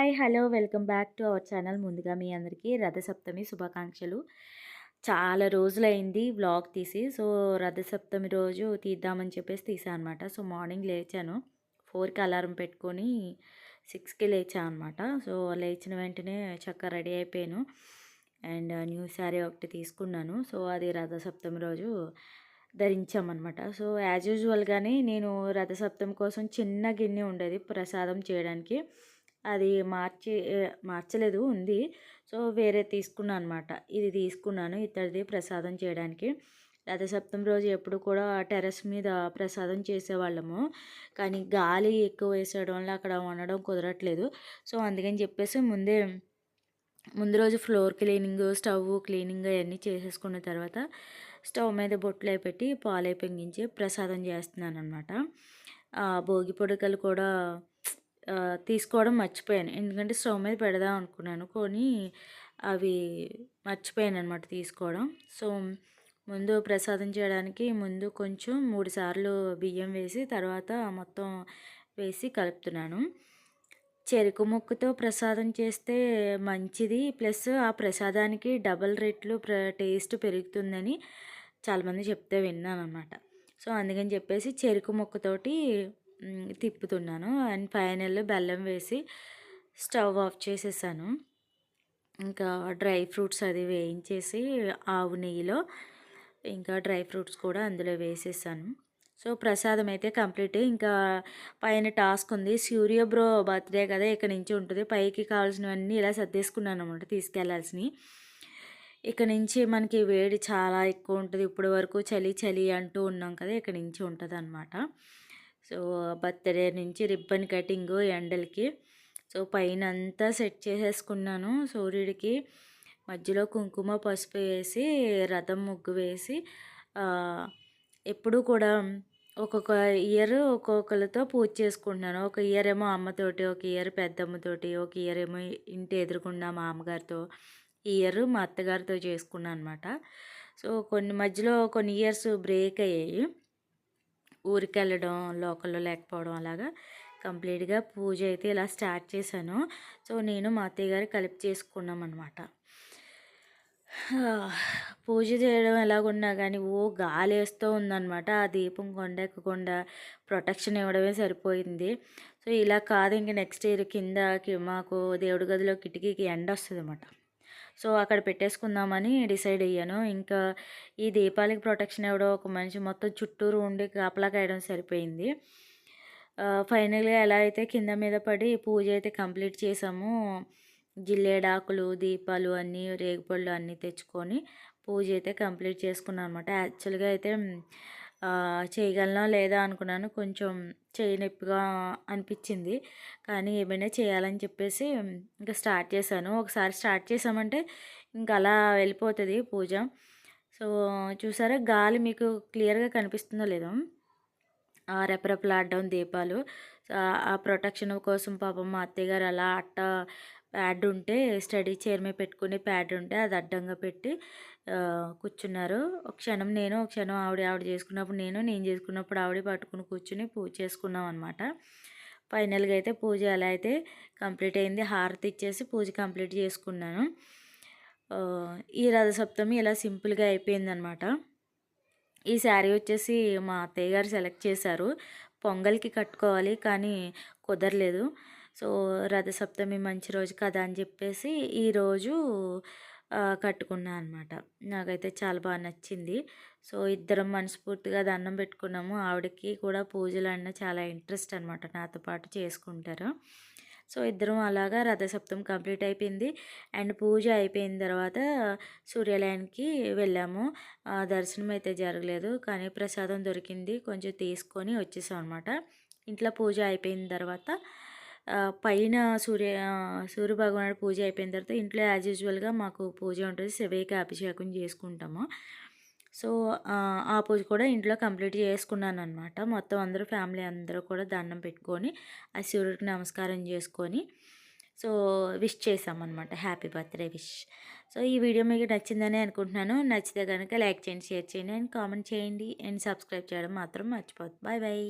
Hi hello welcome back to our channel. ముందుగా మీ అందరికీ రథసప్తమి శుభాకాంక్షలు. చాలా రోజులైంది వ్లాగ్ తీసి సో రథసప్తమి రోజు తీద్దామని చెప్పేసి తీసాను అనమాట సో మార్నింగ్ లేచాను. ఫోర్కి అలారం పెట్టుకొని సిక్స్కి లేచాను అనమాట సో లేచిన వెంటనే చక్కగా రెడీ అయిపోయాను. అండ్ న్యూ శారీ ఒకటి తీసుకున్నాను. సో అది రథసప్తమి రోజు ధరించామన్నమాట. సో యాజ్ యూజువల్గానే నేను రథసప్తమి కోసం చిన్న గిన్నె ఉండేది ప్రసాదం చేయడానికి. అది మార్చి మార్చలేదు ఉంది. సో వేరే తీసుకున్నాను అనమాట ఇది తీసుకున్నాను ఇతడిది ప్రసాదం చేయడానికి. రథసప్తమి రోజు ఎప్పుడు కూడా టెర్రస్ మీద ప్రసాదం చేసేవాళ్ళము. కానీ గాలి ఎక్కువ వేసేయడం వల్ల అక్కడ వండడం కుదరట్లేదు. సో అందుకని చెప్పేసి ముందే ముందు రోజు ఫ్లోర్ క్లీనింగ్ స్టవ్ క్లీనింగ్ అవన్నీ చేసేసుకున్న తర్వాత స్టవ్ మీద బొట్లు పెట్టి పాలై పొంగించి ప్రసాదం చేస్తున్నాను అనమాట భోగి పొడకలు కూడా తీసుకోవడం మర్చిపోయాను. ఎందుకంటే స్టవ్ మీద పెడదాం అనుకున్నాను. కొని అవి మర్చిపోయాను అనమాట తీసుకోవడం. సో ముందు ప్రసాదం చేయడానికి ముందు కొంచెం మూడు సార్లు బియ్యం వేసి తర్వాత మొత్తం వేసి కలుపుతున్నాను. చెరుకు ముక్కతో ప్రసాదం చేస్తే మంచిది. ప్లస్ ఆ ప్రసాదానికి డబల్ రేట్లు ప్ర టేస్ట్ పెరుగుతుందని చాలామంది చెప్తే విన్నాను అనమాట సో అందుకని చెప్పేసి చెరుకు ముక్కతోటి తిప్పుతున్నాను. అండ్ ఫైనల్ బెల్లం వేసి స్టవ్ ఆఫ్ చేసేసాను. ఇంకా డ్రై ఫ్రూట్స్ అది వేయించేసి ఆవు నెయ్యిలో ఇంకా డ్రై ఫ్రూట్స్ కూడా అందులో వేసేసాను. సో ప్రసాదం అయితే కంప్లీట్. ఇంకా పైన టాస్క్ ఉంది. సూర్య బ్రో బర్త్డే కదా ఇక్కడ నుంచి ఉంటుంది. పైకి కావాల్సినవన్నీ ఇలా సర్దేసుకున్నాను అనమాట తీసుకెళ్ళాల్సినవి. ఇక్కడ నుంచి మనకి వేడి చాలా ఎక్కువ ఉంటుంది. ఇప్పటి వరకు చలి చలి అంటూ ఉన్నాం కదా ఇక్కడ నుంచి ఉంటుంది అనమాట సో బర్త్డే నుంచి రిబ్బన్ కటింగ్ ఎండలకి. సో పైన అంతా సెట్ చేసేసుకున్నాను. సూర్యుడికి మధ్యలో కుంకుమ పసుపు వేసి రథం ముగ్గు వేసి ఎప్పుడు కూడా ఒక్కొక్క ఇయర్ ఒక్కొక్కరితో పూజ చేసుకుంటున్నాను. ఒక ఇయర్ ఏమో అమ్మతోటి ఒక ఇయర్ పెద్దమ్మతోటి ఒక ఇయర్ ఏమో ఇంటి ఎదురుకున్న మా అమ్మగారితో ఇయర్ మా అత్తగారితో చేసుకున్నాను అనమాట సో కొన్ని మధ్యలో కొన్ని ఇయర్స్ బ్రేక్ అయ్యాయి. ఊరికి వెళ్ళడం లోకల్లో లేకపోవడం అలాగా కంప్లీట్గా పూజ అయితే ఇలా స్టార్ట్ చేశాను. సో నేను మా అత్తయ్య గారు కలిపి చేసుకున్నాం అనమాట పూజ చేయడం ఎలాగున్నా కానీ ఓ గాలి వేస్తూ ఉందన్నమాట. ఆ దీపం కొండ ఎక్కకుండా ప్రొటెక్షన్ ఇవ్వడమే సరిపోయింది. సో ఇలా కాదు ఇంక నెక్స్ట్ ఇయర్ కిందకి మాకు దేవుడి గదిలో కిటికీకి ఎండ వస్తుంది అన్నమాట సో అక్కడ పెట్టేసుకుందామని డిసైడ్ అయ్యాను. ఇంకా ఈ దీపాలకి ప్రొటెక్షన్ ఇవ్వడం ఒక మనిషి మొత్తం చుట్టూరు ఉండి కాపలా కాయడం సరిపోయింది ఫైనల్గా ఎలా అయితే కింద మీద పడి పూజ అయితే కంప్లీట్ చేసాము జిల్లేడాకులు దీపాలు అన్నీ రేగుపళ్ళు అన్నీ తెచ్చుకొని పూజ అయితే కంప్లీట్ చేసుకున్నాను అనమాట యాక్చువల్గా అయితే చేయగలనా లేదా అనుకున్నాను. కొంచెం చేయి నొప్పిగా అనిపించింది. కానీ ఏమైనా చేయాలని చెప్పేసి ఇంకా స్టార్ట్ చేశాను. ఒకసారి స్టార్ట్ చేసామంటే ఇంకా అలా వెళ్ళిపోతుంది పూజ. సో చూసారా గాలి మీకు క్లియర్గా కనిపిస్తుందో లేదో? రెపరెపలాడడం దీపాలు. ఆ ప్రొటెక్షన్ కోసం పాపం మా అత్తయ్య గారు అలా అట్ట ప్యాడ్ ఉంటే స్టడీ చైర్ మీద పెట్టుకునే ప్యాడ్ ఉంటే అది అడ్డంగా పెట్టి కూర్చున్నారు. ఒక క్షణం నేను ఒక క్షణం ఆవిడ ఆవిడ చేసుకున్నప్పుడు నేను నేను చేసుకున్నప్పుడు ఆవిడ పట్టుకుని కూర్చుని పూజ చేసుకున్నాం అనమాట ఫైనల్గా అయితే పూజ ఎలా అయితే కంప్లీట్ అయింది హారతి ఇచ్చేసి పూజ కంప్లీట్ చేసుకున్నాను. ఈ రథసప్తమి ఇలా సింపుల్గా అయిపోయిందనమాట ఈ శారీ వచ్చేసి మా అత్తయ్య గారు సెలెక్ట్ చేశారు. పొంగల్కి కట్టుకోవాలి కానీ కుదరలేదు. సో రథసప్తమి మంచి రోజు కదా అని చెప్పేసి ఈరోజు కట్టుకున్నాను అనమాట నాకైతే చాలా బాగా నచ్చింది. సో ఇద్దరం మనస్ఫూర్తిగా దండం పెట్టుకున్నాము. ఆవిడకి కూడా పూజలు అన్న చాలా ఇంట్రెస్ట్ అనమాట నాతో పాటు చేసుకుంటారు. సో ఇద్దరం అలాగా రథసప్తం కంప్లీట్ అయిపోయింది. అండ్ పూజ అయిపోయిన తర్వాత సూర్యాలయానికి వెళ్ళాము. దర్శనం అయితే జరగలేదు. కానీ ప్రసాదం దొరికింది. కొంచెం తీసుకొని వచ్చేసాం అనమాట ఇంట్లో పూజ అయిపోయిన తర్వాత పైన సూర్య సూర్యభగవానుడు పూజ అయిపోయిన తర్వాత ఇంట్లో యాజ్ యూజువల్గా మాకు పూజ ఉంటుంది. శివయ్యకి అభిషేకం చేసుకుంటాము. సో ఆ పూజ కూడా ఇంట్లో కంప్లీట్ చేసుకున్నాను అనమాట మొత్తం అందరూ ఫ్యామిలీ అందరూ కూడా దండం పెట్టుకొని ఆ సూర్యుడికి నమస్కారం చేసుకొని సో విష్ చేసామన్నమాట. Happy birthday wish. సో ఈ వీడియో మీకు నచ్చిందని అనుకుంటున్నాను. నచ్చితే కనుక లైక్ చేయండి షేర్ చేయండి అండ్ కామెంట్ చేయండి. అండ్ సబ్స్క్రైబ్ చేయడం మాత్రం మర్చిపోద్దు బాయ్ బాయ్